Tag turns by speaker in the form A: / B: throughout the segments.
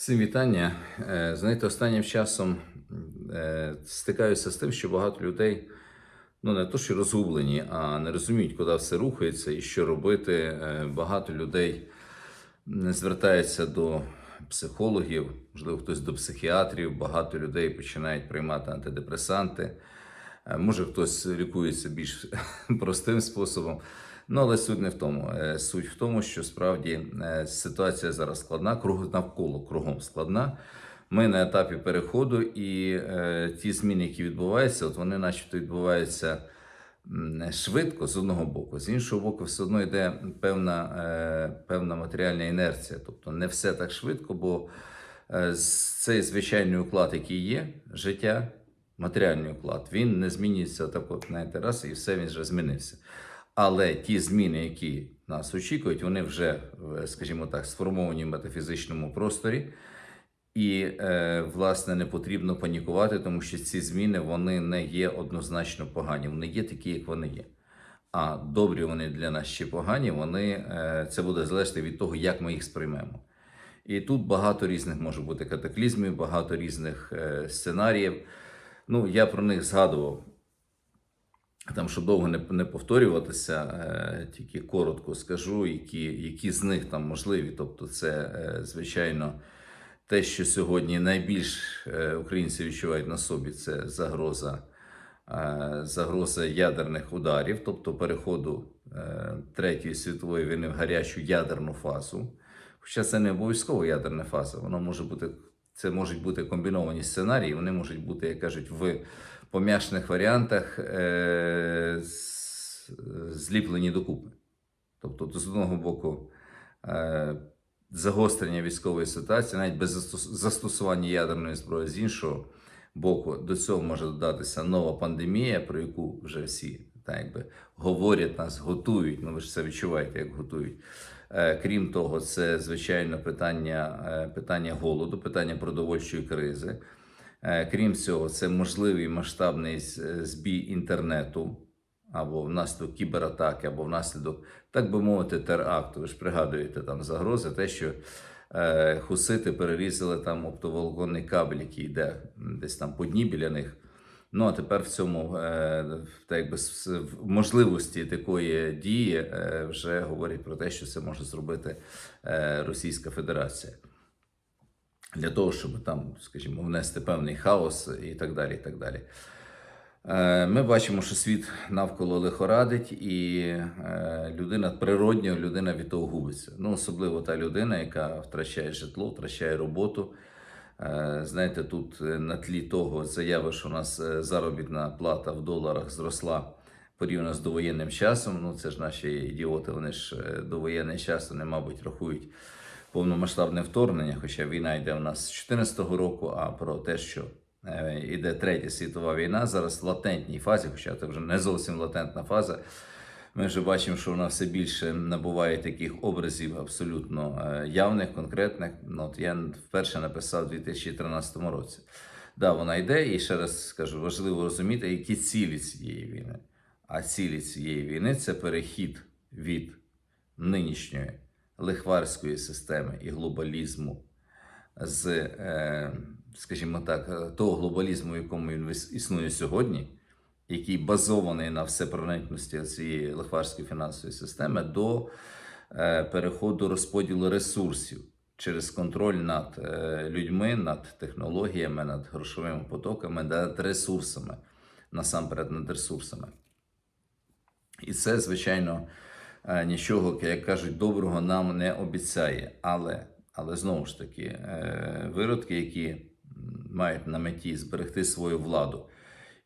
A: Всім вітання. Е, Знаєте, останнім часом е, стикаюся з тим, що багато людей ну не то, що розгублені, а не розуміють, куди все рухається і що робити. Е, Багато людей не звертаються до психологів, можливо, хтось до психіатрів. Багато людей починають приймати антидепресанти. Може, хтось лікується більш простим способом. Ну, але суть не в тому. Е, Суть в тому, що справді е, ситуація зараз складна, круг навколо кругом складна. Ми на етапі переходу, і е, ті зміни, які відбуваються, от вони, начебто, відбуваються швидко з одного боку, з іншого боку, все одно йде певна, е, певна матеріальна інерція. Тобто не все так швидко, бо е, цей звичайний уклад, який є, життя, матеріальний уклад, він не змінюється так, от знаєте, раз, і все він вже змінився. Але ті зміни, які нас очікують, вони вже, е, скажімо так, сформовані в метафізичному просторі. І, е, власне, не потрібно панікувати, тому що ці зміни вони не є однозначно погані. Вони є такі, як вони є. А добрі вони для нас чи погані, вони, е, це буде залежати від того, як ми їх сприймемо. І тут багато різних може бути катаклізмів, багато різних сценаріїв. Ну, я про них згадував. Там, щоб довго не, не повторюватися, е, тільки коротко скажу, які, які з них там можливі. Тобто, це, е, звичайно, те, що сьогодні найбільш е, українці відчувають на собі, це загроза, загроза ядерних ударів, тобто переходу Третьої світової війни в гарячу ядерну фазу. Хоча це не обов'язково ядерна фаза, воно може бути, це можуть бути комбіновані сценарії, вони можуть бути, як кажуть, в пом'якшених варіантах е, зліплені докупи. Тобто, з одного боку, е, загострення військової ситуації, навіть без застосування ядерної зброї, з іншого боку, до цього може додатися нова пандемія, про яку вже всі так якби, говорять, нас готують. Ну ви ж це відчуваєте, як готують. Е, Крім того, це звичайно питання, е, питання голоду, питання продовольчої кризи. Е, Крім цього, це можливий масштабний збій інтернету або внаслідок кібератаки, або внаслідок, так би мовити, теракту. Ви ж пригадуєте там загрози, те, що е, хусити перерізали там оптоволоконний кабель, який йде десь там по дні біля них. Ну а тепер в цьому е, так якби в можливості такої дії е, вже говорять про те, що це може зробити е, Російська Федерація для того, щоб там, скажімо, внести певний хаос і так далі. І так далі. Е, Ми бачимо, що світ навколо лихорадить, і е, людина природньо людина від того губиться. Ну, особливо та людина, яка втрачає житло, втрачає роботу. Е, Знаєте, тут на тлі того заяви, що у нас заробітна плата в доларах зросла порівняно з довоєнним часом. Ну, це ж наші ідіоти, вони ж довоєнний час, вони, мабуть, рахують повномасштабне вторгнення, хоча війна йде у нас з 2014 року, а про те, що е, іде третя світова війна, зараз в латентній фазі, хоча це вже не зовсім латентна фаза. Ми вже бачимо, що вона все більше набуває таких образів абсолютно е, явних, конкретних. Ну, от я вперше написав у 2013 році. Да, вона йде, і ще раз скажу, важливо розуміти, які цілі цієї війни. А цілі цієї війни це перехід від нинішньої лихварської системи і глобалізму з, е, скажімо так, е, того глобалізму, в якому він існує сьогодні, який базований на всепроникності цієї лихварської фінансової системи, до е, переходу розподілу ресурсів через контроль над людьми, над технологіями, над грошовими потоками, над ресурсами, насамперед над ресурсами. І це, звичайно, нічого, як кажуть, доброго нам не обіцяє. Але, але знову ж таки, е, виродки, які мають на меті зберегти свою владу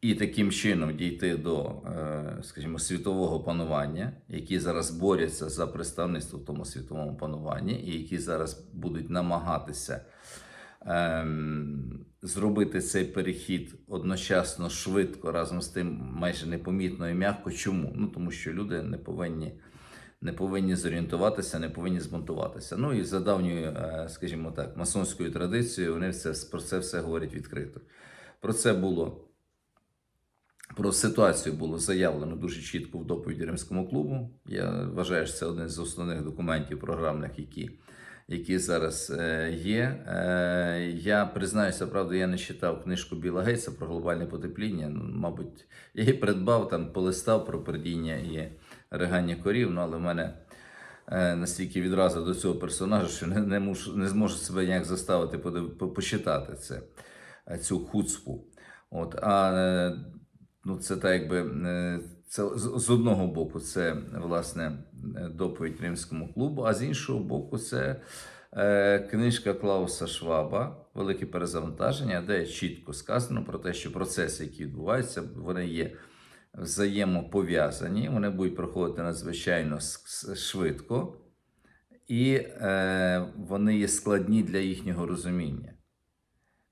A: і таким чином дійти до, е, скажімо, світового панування, які зараз борються за представництво в тому світовому пануванні, і які зараз будуть намагатися ем, зробити цей перехід одночасно швидко, разом з тим майже непомітно і м'яко. Чому? Ну тому що люди не повинні. Не повинні зорієнтуватися, не повинні змонтуватися. Ну і за давньою, е, скажімо так, масонською традицією, вони це, про це все говорять відкрито. Про це було про ситуацію було заявлено дуже чітко в доповіді Римському клубу. Я вважаю, що це один з основних документів програмних, які які зараз е, є. Е, Я признаюся, правда, я не читав книжку Біла Гейтса про глобальне потепління. Ну, мабуть, я її придбав, там полистав про пердіння і ригання корів, ну, але в мене е, настільки відразу до цього персонажа, що не, не, мушу, не зможу себе ніяк заставити подив- по- почитати це, е, цю хуцпу. От, а е, ну, це так якби е, це з, з одного боку, це власне е, доповідь римському клубу, а з іншого боку, це е, книжка Клауса Шваба Велике перезавантаження, де чітко сказано про те, що процеси, які відбуваються, вони є взаємопов'язані, вони будуть проходити надзвичайно швидко, і е, вони є складні для їхнього розуміння.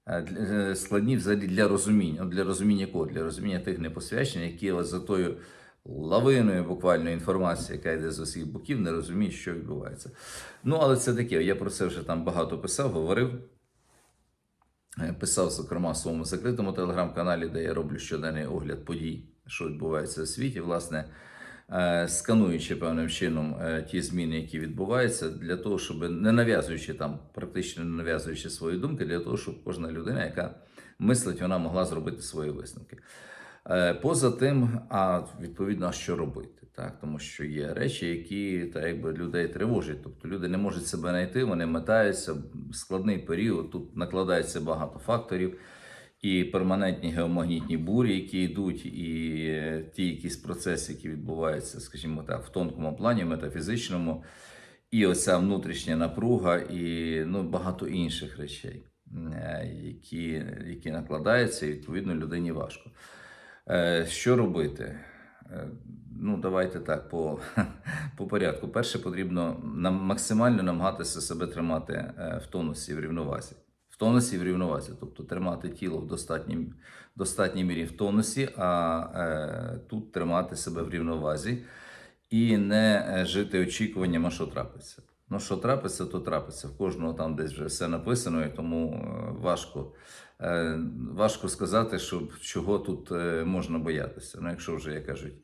A: Е, е, Складні взагалі для розуміння. Для розуміння кого? Для розуміння тих непосвячених, які за тою лавиною буквально інформації, яка йде з усіх боків, не розуміють, що відбувається. Ну, але це таке. Я про це вже там багато писав, говорив. Е, Писав, зокрема, в своєму закритому телеграм-каналі, де я роблю щоденний огляд подій, що відбувається у світі, власне, е, скануючи певним чином е, ті зміни, які відбуваються, для того, щоб не нав'язуючи там, практично не нав'язуючи свої думки, для того, щоб кожна людина, яка мислить, вона могла зробити свої висновки. Е, Поза тим, а відповідно, що робити? Так? Тому що є речі, які так, якби, людей тривожать. Тобто люди не можуть себе знайти, вони метаються, складний період, тут накладається багато факторів, і перманентні геомагнітні бурі, які йдуть, і е, ті якісь процеси, які відбуваються, скажімо так, в тонкому плані, метафізичному, і оця внутрішня напруга, і ну, багато інших речей, е, які, які накладаються, і відповідно людині важко. Е, Що робити? Ну, давайте так, по, по порядку. Перше, потрібно нам максимально намагатися себе тримати в тонусі, в рівновазі. В тонусі, в рівновазі, тобто тримати тіло в достатній, достатній мірі в тонусі, а е, тут тримати себе в рівновазі і не е, жити очікуванням, а що трапиться. Ну, що трапиться, то трапиться. В кожного там десь вже все написано, і тому е, важко, е, важко сказати, що чого тут е, можна боятися. Ну, якщо вже, як кажуть,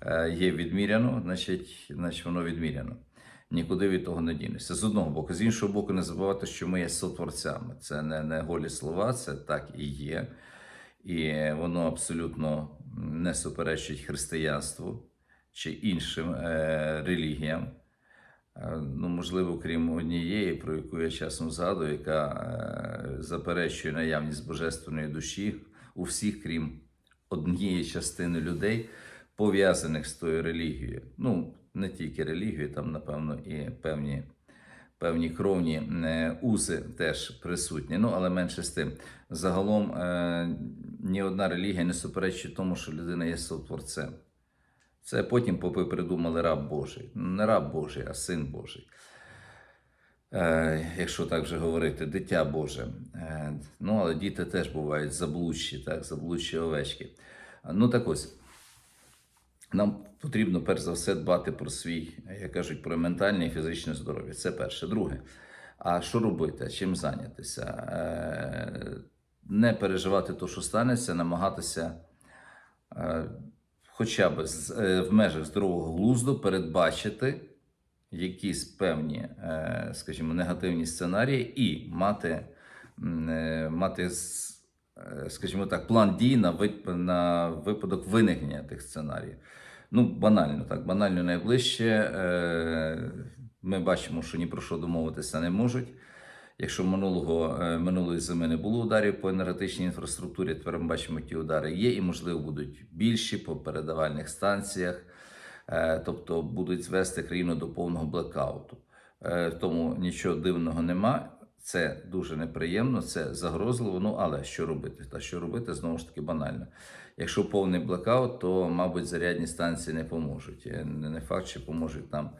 A: е, є відміряно, значить, значить воно відміряно. Нікуди від того не дінешся. З одного боку, з іншого боку, не забувати, що ми є сотворцями. Це не, не голі слова, це так і є. І воно абсолютно не суперечить християнству чи іншим е, релігіям. Е, Ну, можливо, крім однієї, про яку я часом згадую, яка е, заперечує наявність божественної душі у всіх, крім однієї частини людей, пов'язаних з тою релігією. Ну, не тільки релігією, там, напевно, і певні, певні кровні е, узи теж присутні. Ну, але менше з тим. Загалом е, ні одна релігія не суперечить тому, що людина є сотворцем. Це потім попи придумали раб Божий. Не раб Божий, а син Божий. Е, якщо так вже говорити, дитя Боже. Ну, але діти теж бувають заблудші, так, заблудші овечки. Ну так ось. Нам потрібно перш за все дбати про свій, як кажуть, про ментальне і фізичне здоров'я. Це перше. Друге. А що робити? Чим зайнятися? Е, Не переживати те, що станеться, намагатися е, хоча б е, в межах здорового глузду передбачити якісь певні, скажімо, негативні сценарії і мати, мати скажімо так, план дій на, на випадок виникнення тих сценаріїв. Ну, банально, так, банально найближче. Е, Ми бачимо, що ні про що домовитися не можуть. Якщо минулого, е, минулої зими не було ударів по енергетичній інфраструктурі, тепер ми бачимо, ті удари є і, можливо, будуть більші по передавальних станціях, Е, тобто будуть звести країну до повного блекауту. Е, Тому нічого дивного нема. Це дуже неприємно, це загрозливо. Ну але що робити? Та що робити знову ж таки банально. Якщо повний блекаут, то, мабуть, зарядні станції не поможуть. Е, Не факт, що поможуть там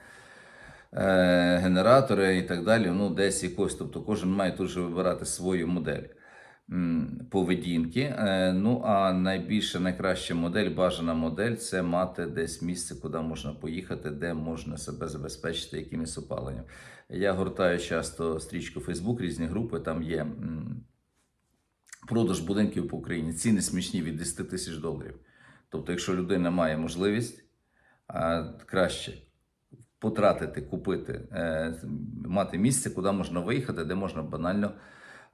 A: е, генератори і так далі. Ну, десь якось. Тобто кожен має тут же вибирати свою модель поведінки. Е, Ну а найбільша, найкраща модель, бажана модель це мати десь місце, куди можна поїхати, де можна себе забезпечити якимось опаленням. Я гортаю часто стрічку Facebook, різні групи, там є. Продаж будинків по Україні ціни смішні від 10 тисяч доларів. Тобто, якщо людина має можливість, краще потратити, купити, е, мати місце, куди можна виїхати, де можна банально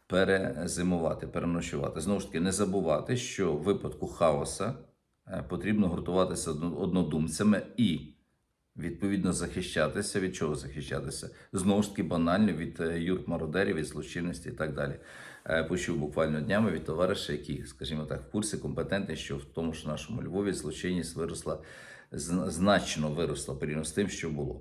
A: перезимувати, переночувати. Знову ж таки, не забувати, що в випадку хаоса е, потрібно гуртуватися одно- однодумцями і відповідно захищатися. Від чого захищатися? Знову ж таки, банально від е, юрт мародерів, від злочинності і так далі. Е, Почув буквально днями від товариша, які, скажімо так, в курсі компетентні, що в тому ж нашому Львові злочинність виросла зна- значно виросла порівняно з тим, що було.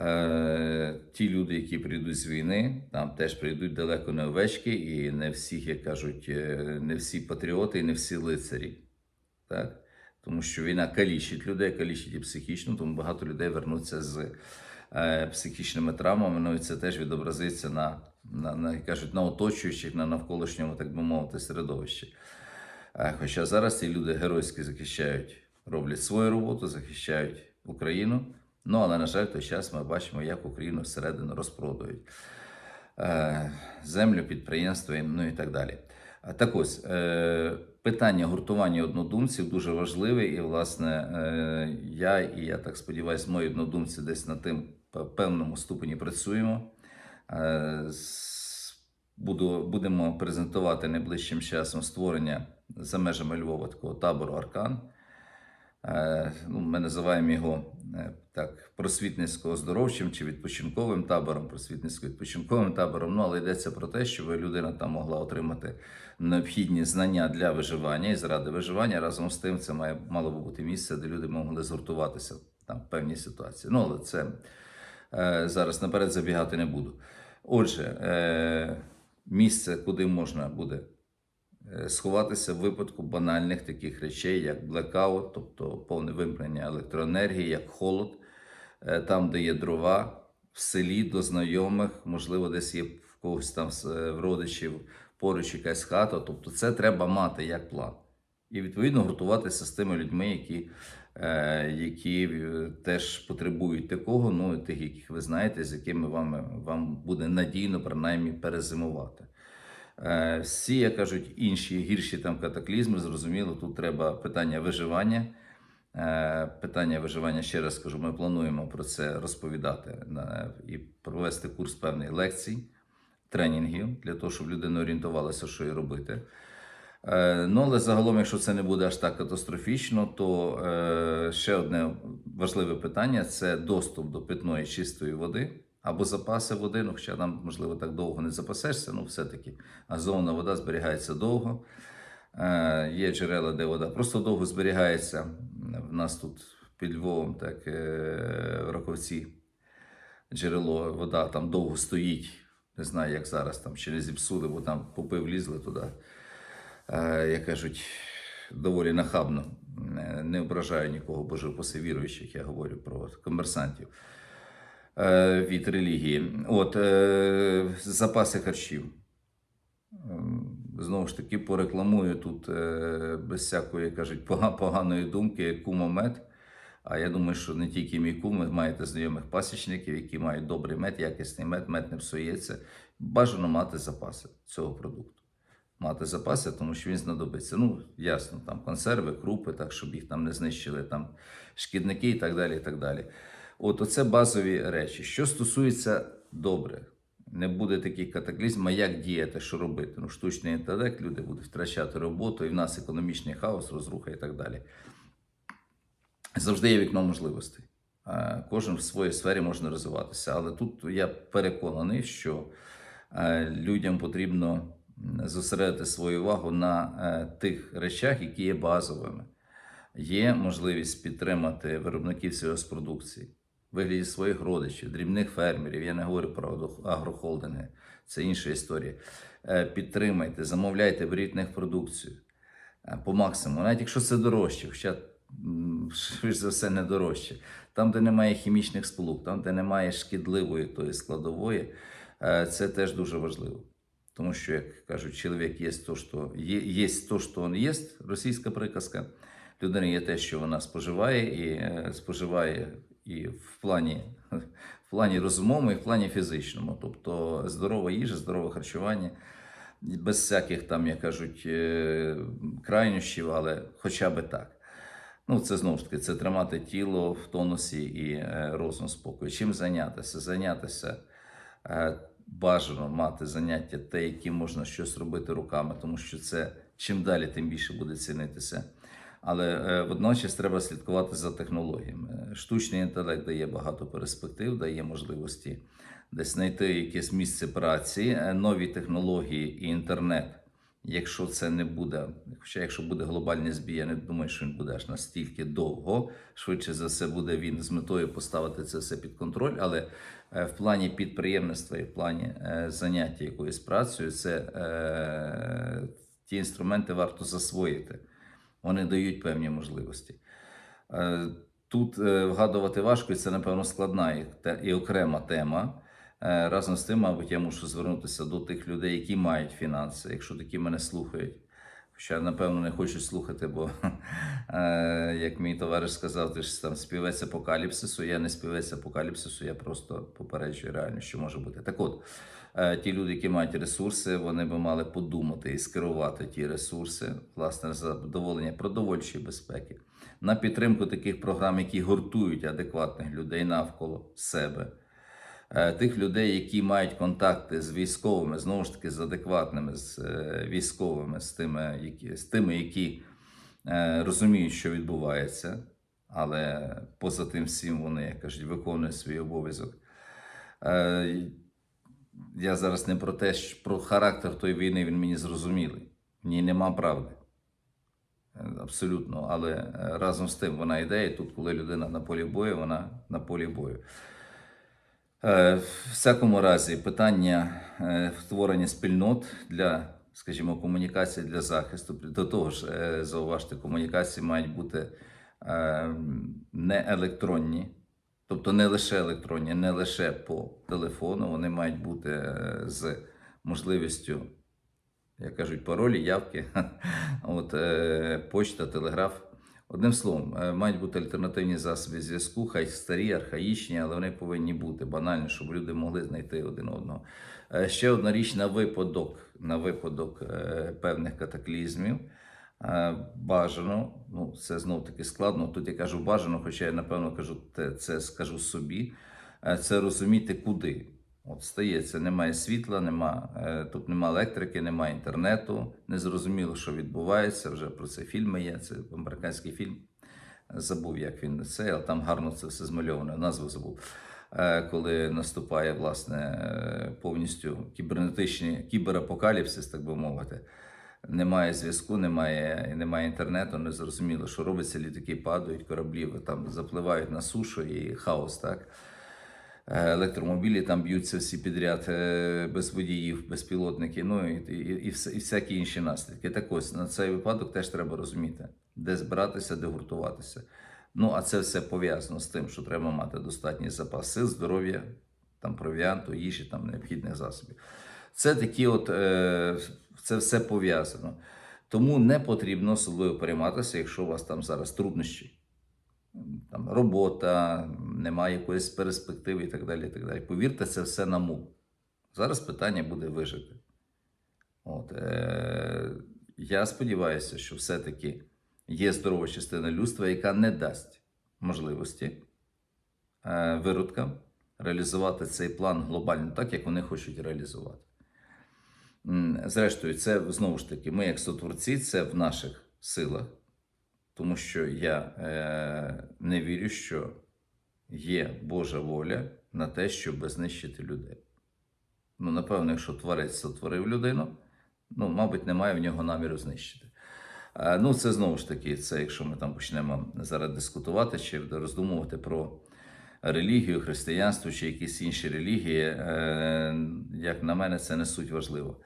A: Е, ті люди, які прийдуть з війни, там теж прийдуть далеко не овечки, і не всі, як кажуть, е, не всі патріоти і не всі лицарі. Так? Тому що війна калічить людей, калічить і психічно, тому багато людей вернуться з е, психічними травмами. Ну і це теж відобразиться на, на, на кажуть, на оточуючих, на навколишньому, так би мовити, середовищі. Хоча зараз ці люди геройськи захищають, роблять свою роботу, захищають Україну. Ну, але, на жаль, той час ми бачимо, як Україну всередину розпродають е, землю, підприємства, ну і так далі. Так ось, е, питання гуртування однодумців дуже важливе, і, власне, е, я і я так сподіваюся, мої однодумці десь на тим певному ступені працюємо. Е, Буду, будемо презентувати найближчим часом створення за межами Львова такого табору Аркан. Е, ну, ми називаємо його е, так просвітницько-оздоровчим чи відпочинковим табором, просвітницько-відпочинковим табором. Ну, але йдеться про те, щоб людина там могла отримати необхідні знання для виживання і заради виживання. Разом з тим, це має мало би бути місце, де люди могли згуртуватися там в певній ситуації. Ну, але це е, зараз наперед забігати не буду. Отже, місце, куди можна буде сховатися в випадку банальних таких речей, як блекаут, тобто повне вимкнення електроенергії, як холод, е, там, де є дрова, в селі до знайомих, можливо, десь є в когось там е, в родичів поруч якась хата. Тобто, це треба мати як план. І відповідно гуртуватися з тими людьми, які, е, які е, теж потребують такого, ну і тих, яких ви знаєте, з якими вам, вам буде надійно принаймні перезимувати. Е, Всі, як кажуть, інші гірші там катаклізми, зрозуміло, тут треба питання виживання. Е, Питання виживання, ще раз скажу, ми плануємо про це розповідати і провести курс певних лекцій, тренінгів для того, щоб людина орієнтувалася, що їй робити. Е, Ну, але загалом, якщо це не буде аж так катастрофічно, то ще одне важливе питання це доступ до питної чистої води або запаси води. Ну, хоча нам, можливо, так довго не запасешся, ну все-таки газована вода зберігається довго. Е, Є джерела, де вода просто довго зберігається. В нас тут під Львовом, так е, Раковці джерело, вода там довго стоїть. Не знаю, як зараз там ще не зіпсули, бо там попи влізли туди. Е, Як кажуть, доволі нахабно. Е, Не ображаю нікого, бо живописи віруючих, я говорю про комерсантів від релігії. От е, запаси харчів. Ем, Знову ж таки, порекламую тут е, без всякої кажуть, поганої думки кумомет. А я думаю, що не тільки мій кум, ви маєте знайомих пасічників, які мають добрий мед, якісний мед, мед не псується. Бажано мати запаси цього продукту. Мати запаси, тому що він знадобиться. Ну, ясно, там консерви, крупи, так, щоб їх там не знищили там шкідники і так далі. І так далі. От оце базові речі. Що стосується добре, не буде таких катаклізм, а як діяти, що робити? Ну, штучний інтелект, люди будуть втрачати роботу, і в нас економічний хаос, розруха і так далі. Завжди є вікно можливостей. Е, Кожен в своїй сфері може розвиватися. Але тут я переконаний, що е, людям потрібно зосередити свою увагу на е, тих речах, які є базовими. Є можливість підтримати виробників сільгоспродукції вигляді своїх родичів, дрібних фермерів. Я не говорю про агрохолдинги, це інша історія. Е, Підтримайте, замовляйте, беріть них продукцію е, по максимуму, навіть якщо це дорожче, хоча швидше за все не дорожче. Там, де немає хімічних сполук, там, де немає шкідливої тої складової, е, це теж дуже важливо. Тому що, як кажуть, чоловік є то, що є, є то, що він є, російська приказка. Людина є те, що вона споживає, і споживає і в плані, в плані розумовому, і в плані фізичному. Тобто здорова їжа, здорове харчування, без всяких там, як кажуть, е, крайнощів, але хоча би так. Ну, це знову ж таки, це тримати тіло в тонусі і е, розум спокою. Чим зайнятися? Зайнятися е, бажано мати заняття, те, які можна щось робити руками, тому що це чим далі, тим більше буде цінитися. Але е, водночас треба слідкувати за технологіями. Штучний інтелект дає багато перспектив, дає можливості десь знайти якесь місце праці, е, нові технології і інтернет. Якщо це не буде, хоча якщо буде глобальний збій, я не думаю, що він буде аж настільки довго. Швидше за все буде він з метою поставити це все під контроль. Але е, в плані підприємництва і в плані заняття якоюсь працею, це е, ті інструменти варто засвоїти. Вони дають певні можливості. Е, Тут е, вгадувати важко, і це, напевно, складна і, окрема тема. Е, Разом з тим, мабуть, я мушу звернутися до тих людей, які мають фінанси, якщо такі мене слухають. Хоча, напевно, не хочуть слухати, бо, як мій товариш сказав, ти ж там співець апокаліпсису. Я не співець апокаліпсису, я просто попереджую реально, що може бути. Так от, ті люди, які мають ресурси, вони би мали подумати і скерувати ті ресурси, власне, задоволення продовольчої безпеки, на підтримку таких програм, які гуртують адекватних людей навколо себе. Е, Тих людей, які мають контакти з військовими, знову ж таки, з адекватними, з е, військовими, з тими, які, з тими, які е, розуміють, що відбувається, але поза тим всім вони, як кажуть, виконують свій обов'язок. Я зараз не про те, що про характер тої війни він мені зрозумілий. В ній нема правди. Е, Абсолютно, але е, разом з тим вона йде, і тут, коли людина на полі бою, вона на полі бою. Е, В всякому разі, питання створення спільнот для, скажімо, комунікації для захисту. До того ж, зауважте, комунікації мають бути е, не електронні, тобто не лише електронні, не лише по телефону, вони мають бути е, з можливістю, як кажуть, паролі, явки, от, е, почта, телеграф. Одним словом, е, мають бути альтернативні засоби зв'язку, хай старі, архаїчні, але вони повинні бути банальні, щоб люди могли знайти один одного. Ще одна річ на випадок, на випадок певних катаклізмів. Е, Бажано, ну це знов таки складно. Тут я кажу бажано, хоча я напевно кажу те- це скажу собі. е, Це розуміти, куди. От стається, немає світла, нема, е, тут немає електрики, немає інтернету. Не зрозуміло, що відбувається. Вже про це фільми є. Це американський фільм. Забув, як він це, але там гарно це все змальовано. Назву забув. Коли наступає власне повністю кібернетичний кіберапокаліпсис, так би мовити. Немає зв'язку, немає, немає інтернету, не зрозуміло, що робиться, літаки падають, кораблі там запливають на сушу і хаос, так? Е, Електромобілі там б'ються всі підряд е, без водіїв, безпілотники, ну і, і, і, і всякі інші наслідки. Так ось на цей випадок теж треба розуміти, де збиратися, де гуртуватися. Ну, а це все пов'язано з тим, що треба мати достатній запас сил, здоров'я, там провіанту, їжі, там необхідних засобів. Це такі, от е, це все пов'язано. Тому не потрібно особливо перейматися, якщо у вас там зараз труднощі там робота, немає якоїсь перспективи і так далі. І так далі. Повірте, це все на мул. Зараз питання буде вижити. От, е, я сподіваюся, що все-таки є здорова частина людства, яка не дасть можливості е, виродкам реалізувати цей план глобально так, як вони хочуть реалізувати. Зрештою, це знову ж таки, ми, як сотворці, це в наших силах. Тому що я е, не вірю, що є Божа воля на те, щоб знищити людей. Ну, напевно, якщо творець сотворив людину, ну, мабуть, немає в нього наміру знищити. Е, ну, це знову ж таки, це якщо ми там почнемо зараз дискутувати чи роздумувати про релігію, християнство чи якісь інші релігії, е, як на мене, це не суть важливо.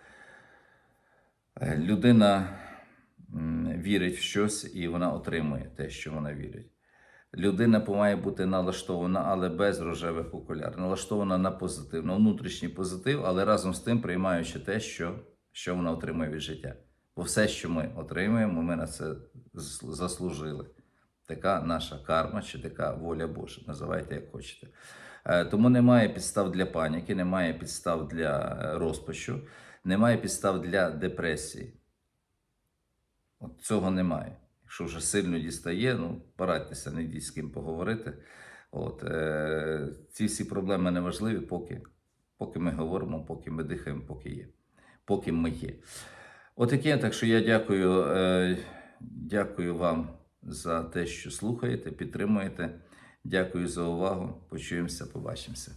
A: Е, Людина вірить в щось і вона отримує те, що вона вірить. Людина має бути налаштована, але без рожевих окуляр, налаштована на позитив, на внутрішній позитив, але разом з тим приймаючи те, що, що вона отримує від життя. Бо все, що ми отримуємо, ми на це заслужили. Така наша карма чи така воля Божа, називайте як хочете. Е, Тому немає підстав для паніки, немає підстав для е, розпачу, немає підстав для депресії. От цього немає. що вже сильно дістає, ну, порадьтеся, не йдіть з ким поговорити. От, е, ці всі проблеми не важливі, поки, поки ми говоримо, поки ми дихаємо, поки є, поки ми є. Отаке, так що я дякую, е, дякую вам за те, що слухаєте, підтримуєте. Дякую за увагу. Почуємося, побачимося.